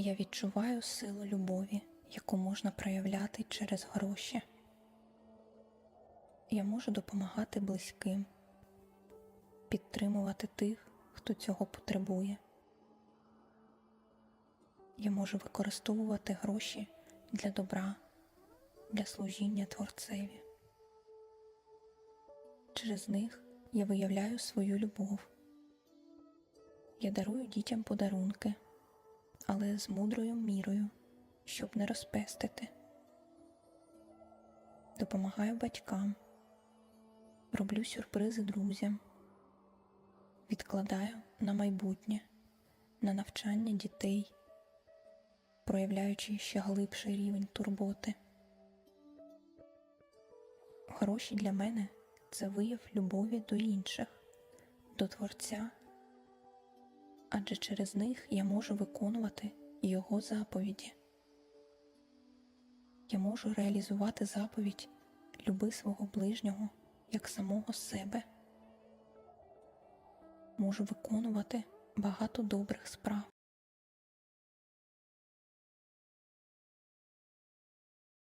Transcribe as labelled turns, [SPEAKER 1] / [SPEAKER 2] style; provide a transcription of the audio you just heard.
[SPEAKER 1] Я відчуваю силу любові, яку можна проявляти через гроші. Я можу допомагати близьким, підтримувати тих, хто цього потребує. Я можу використовувати гроші для добра, для служіння Творцеві. Через них я виявляю свою любов. Я дарую дітям подарунки, але з мудрою мірою, щоб не розпестити. Допомагаю батькам, роблю сюрпризи друзям, відкладаю на майбутнє, на навчання дітей, проявляючи ще глибший рівень турботи. Гроші для мене це вияв любові до інших, до Творця, адже через них я можу виконувати Його заповіді. Я можу реалізувати заповідь люби свого ближнього як самого себе. Можу виконувати багато добрих справ.